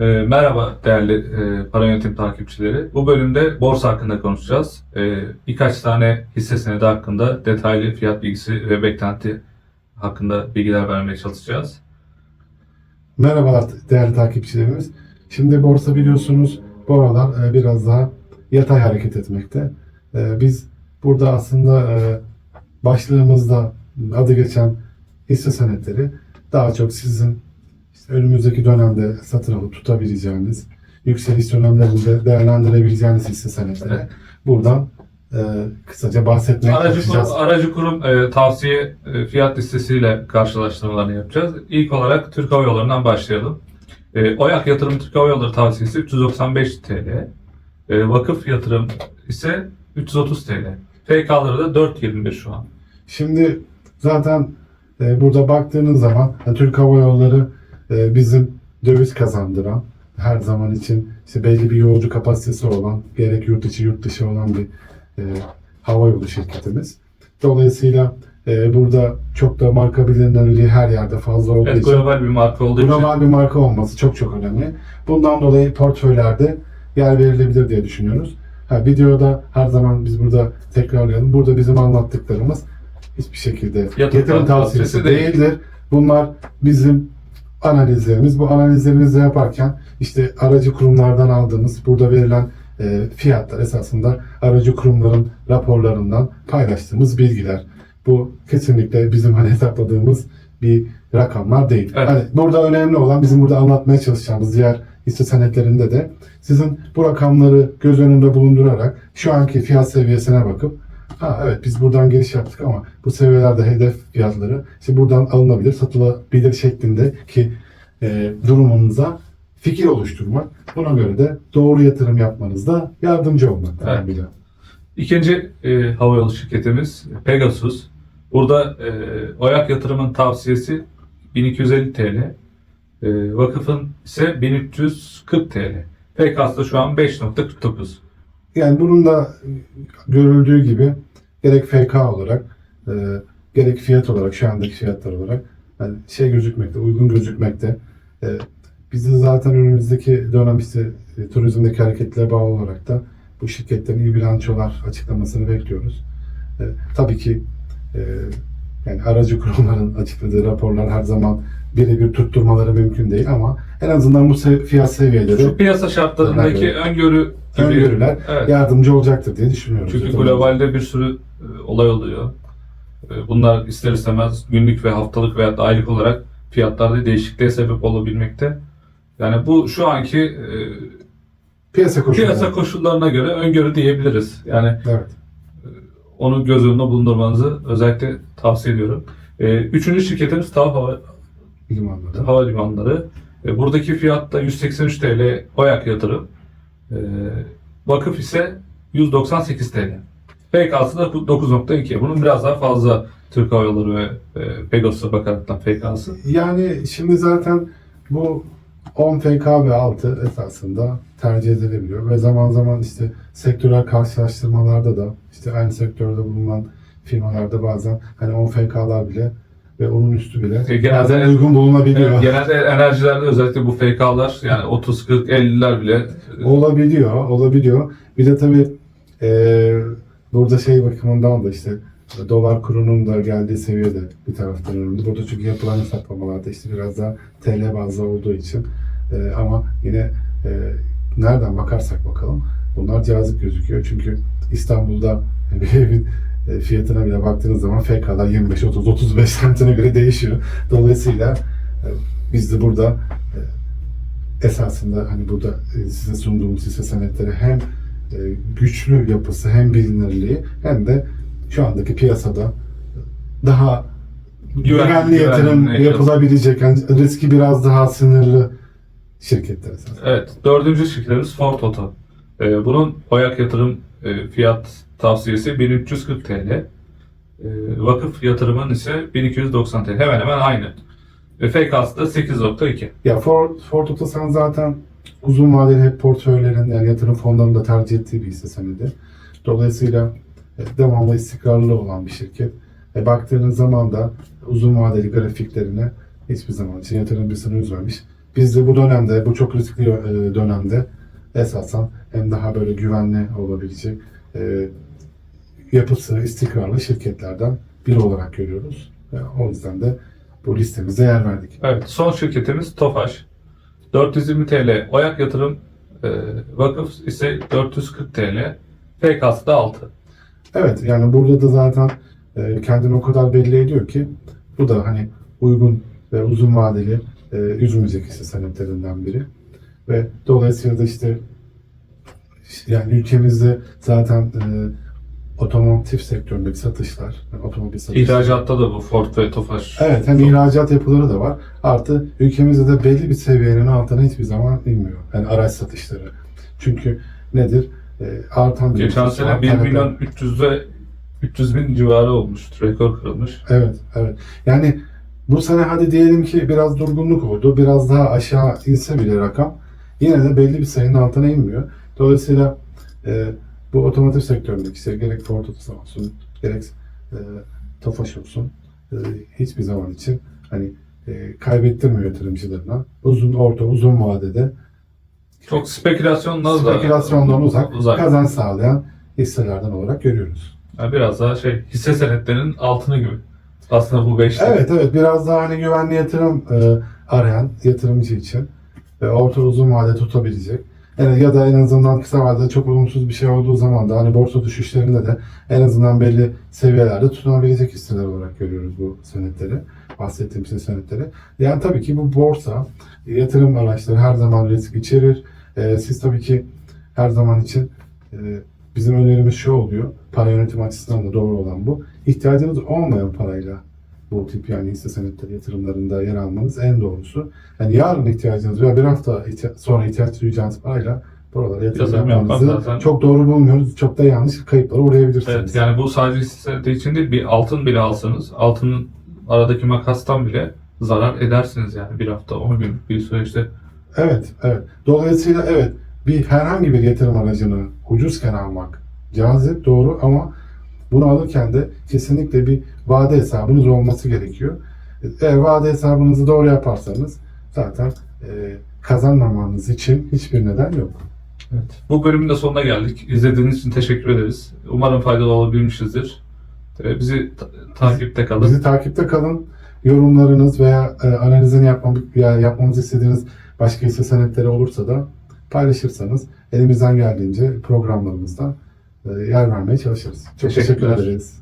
E, merhaba değerli e, para yönetim takipçileri. Bu bölümde borsa hakkında konuşacağız. E, birkaç tane hisse senedi hakkında detaylı fiyat bilgisi ve beklenti hakkında bilgiler vermeye çalışacağız. Merhabalar değerli takipçilerimiz. Şimdi borsa biliyorsunuz bu aralar e, biraz daha yatay hareket etmekte. E, Biz burada aslında e, başlığımızda adı geçen hisse senetleri daha çok sizin işte önümüzdeki dönemde satın alıp tutabileceğiniz, yükseliş dönemlerinde değerlendirebileceğiniz hisse senetleri. Buradan e, kısaca bahsetmeye Aracı çalışacağız. kurum, aracı kurum e, tavsiye e, fiyat listesiyle karşılaştırmalarını yapacağız. İlk olarak Türk Hava Yolları'ndan başlayalım. E, OYAK Yatırım Türk Hava Yolları tavsiyesi 395 TL. E, vakıf Yatırım ise 330 TL. FK'ları da 4.21 şu an. Şimdi zaten e, burada baktığınız zaman e, Türk Hava Yolları e, bizim döviz kazandıran, her zaman için işte belli bir yolcu kapasitesi olan, gerek yurt içi yurt dışı olan bir e, hava yolu şirketimiz. Dolayısıyla e, burada çok da marka bilinirliği her yerde fazla olduğu Evet, için global bir marka olduğu için. global bir marka olması çok çok önemli. Bundan dolayı portföylerde yer verilebilir diye düşünüyoruz. Ha, videoda her zaman biz burada tekrarlayalım. Burada bizim anlattıklarımız hiçbir şekilde Yatırım tavsiyesi tavsiyesi değil. değildir. Bunlar bizim analizlerimiz. Bu analizlerimizi yaparken işte aracı kurumlardan aldığımız burada verilen e, fiyatlar esasında aracı kurumların raporlarından paylaştığımız bilgiler. Bu kesinlikle bizim hani hesapladığımız bir rakamlar değil. Evet. Hani burada önemli olan bizim burada anlatmaya çalışacağımız diğer hisse senetlerinde de sizin bu rakamları göz önünde bulundurarak şu anki fiyat seviyesine bakıp ha evet biz buradan giriş yaptık ama bu seviyelerde hedef fiyatları işte buradan alınabilir, satılabilir şeklinde ki e, durumunuza fikir oluşturmak. Buna göre de doğru yatırım yapmanızda yardımcı olmak. Evet. İkinci e, havayolu şirketimiz Pegasus. Burada e, OYAK Yatırım'ın tavsiyesi 1250 TL. E, vakıfın ise 1340 TL. Da şu an 5.49. Yani bunun da görüldüğü gibi gerek FK olarak e, gerek fiyat olarak şu andaki fiyatlar olarak yani şey gözükmekte, uygun gözükmekte. E, biz de zaten önümüzdeki dönem işte e, turizmdeki hareketlere bağlı olarak da bu şirketlerin iyi bilançolar açıklamasını bekliyoruz. E, tabii ki e, yani aracı kurumların açıkladığı raporlar her zaman birebir tutturmaları mümkün değil ama en azından bu se- fiyat seviyeleri Şu piyasa şartlarındaki Evet. öngörü gibi- öngörüler Evet. yardımcı olacaktır diye düşünüyoruz. Çünkü Yatırımcı. globalde bir sürü e, olay oluyor. E, Bunlar ister istemez günlük ve haftalık veya da aylık olarak fiyatlarda değişikliğe sebep olabilmekte. Yani bu şu anki e, Piyasa koşulları. piyasa koşullarına göre öngörü diyebiliriz. Yani Evet. Onu göz önünde bulundurmanızı özellikle tavsiye ediyorum. E, üçüncü şirketimiz TAV Hava, Limanları. Havalimanları. E, buradaki fiyat da 183 TL OYAK yatırım. E, vakıf ise 198 TL. FK'sı da 9.2. Bunun biraz daha fazla Türk Hava Yolları ve e, Pegasus'a bakaraktan FK'sı. Yani şimdi zaten bu 10 FK ve altı esasında tercih edilebiliyor ve zaman zaman işte sektörel karşılaştırmalarda da işte aynı sektörde bulunan firmalarda bazen hani 10 FK'lar bile ve onun üstü bile E, genelde- bazen uygun bulunabiliyor. Evet, genelde enerjilerde özellikle bu FK'lar yani 30, 40, 50'ler bile e, Olabiliyor, olabiliyor. Bir de tabii eee, burada şey bakımından da işte dolar kurunun da geldiği seviyede bir taraftan önemli. Burada çünkü yapılan hesaplamalarda işte biraz daha TL bazlı olduğu için eee, ama yine eee, nereden bakarsak bakalım bunlar cazip gözüküyor. Çünkü İstanbul'da bir evin e, fiyatına bile baktığınız zaman FK'lar 25, 30, 35 sentine göre değişiyor. Dolayısıyla e, biz de burada e, esasında hani burada e, size sunduğumuz hisse senetleri hem e, güçlü yapısı hem bilinirliği hem de şu andaki piyasada daha güvenli yatırım güvenli yapılabilecek yani riski biraz daha sınırlı şirketler. Evet, dördüncü şirketimiz Ford Auto. Ee, bunun OYAK yatırım e, fiyat tavsiyesi 1340 TL. Ee, vakıf yatırımın ise 1290 TL. Hemen hemen aynı. Ve FK'sı da 8.2. Ya Ford, Ford Otosan zaten uzun vadeli hep portföylerin yani yatırım fonlarının da tercih ettiği bir hisse senedi. Dolayısıyla e, devamlı istikrarlı olan bir şirket. E, baktığınız zaman da uzun vadeli grafiklerine hiçbir zaman için yatırımcısını üzmemiş. biz de bu dönemde, bu çok riskli e, dönemde esasen hem daha böyle güvenli olabilecek e, yapısı istikrarlı şirketlerden biri olarak görüyoruz. Ve o yüzden de bu listemize yer verdik. Evet, son şirketimiz Tofaş. 420 TL Oyak Yatırım e, Vakıf ise 440 TL. FK'sı da 6. Evet yani burada da zaten e, kendini o kadar belli ediyor ki bu da hani uygun ve uzun vadeli e, üzmeyecek hisse senetlerinden biri. Ve dolayısıyla da işte yani ülkemizde zaten e, otomotiv sektöründeki satışlar, yani otomobil satışları. İhracatta da bu Ford ve Tofaş. Evet hem ihracat yapıları da var. Artı ülkemizde de belli bir seviyenin altına hiçbir zaman inmiyor. Yani araç satışları. Çünkü nedir? E, artan bir Geçen nüfus var, sene 1 talep- milyon 300 ve 300 bin civarı olmuştu. Rekor kırılmış. Evet, evet. Yani bu sene hadi diyelim ki biraz durgunluk oldu. Biraz daha aşağı inse bile rakam yine de belli bir sayının altına inmiyor. Dolayısıyla e, bu otomotiv sektöründeki işte gerek Ford Otosan olsun, gerek e, Tofaş olsun e, hiçbir zaman için hani e, kaybettirmiyor yatırımcılarına. Uzun, orta, uzun vadede Çok spekülasyondan da spekülasyondan uzak, uzak. kazanç sağlayan hisselerden olarak görüyoruz. Yani biraz daha şey hisse senetlerinin altını gibi. Aslında bu 5'te. Evet evet biraz daha hani güvenli yatırım e, arayan yatırımcı için e, orta uzun vade tutabilecek. Yani ya da en azından kısa vadede çok olumsuz bir şey olduğu zaman da hani borsa düşüşlerinde de en azından belli seviyelerde tutunabilecek hisseler olarak görüyoruz bu senetleri. Bahsettiğim hisse senetleri. Yani tabii ki bu borsa yatırım araçları her zaman risk içerir. E, siz tabii ki her zaman için e, bizim önerimiz şu oluyor. Para yönetimi açısından da doğru olan bu. İhtiyacınız olmayan parayla bu tip yani hisse senetleri yatırımlarında yer almanız en doğrusu. Yani yarın ihtiyacınız veya bir hafta ihtiya- sonra ihtiyaç duyacağınız parayla buralara yatırım yapmanızı zaten- çok doğru bulmuyoruz. Çok da yanlış kayıplara uğrayabilirsiniz. Evet yani bu sadece hisse senedi için değil bir altın bile alsanız altının aradaki makastan bile zarar edersiniz yani bir hafta 10 gün bir süreçte. Evet, evet. Dolayısıyla evet bir herhangi bir yatırım aracını ucuzken almak cazip doğru ama bunu alırken de kesinlikle bir vade hesabınız olması gerekiyor. Eğer vade hesabınızı doğru yaparsanız zaten e, kazanmamanız için hiçbir neden yok. Evet. Bu bölümün de sonuna geldik. İzlediğiniz için teşekkür ederiz. Umarım faydalı olabilmişizdir. Bizi ta- takipte kalın. Bizi takipte kalın. Yorumlarınız veya e, analizini yapmam, veya yapmamızı istediğiniz başka hisse senetleri olursa da paylaşırsanız elimizden geldiğince programlarımızda e, yer vermeye çalışırız. Çok teşekkür ederiz.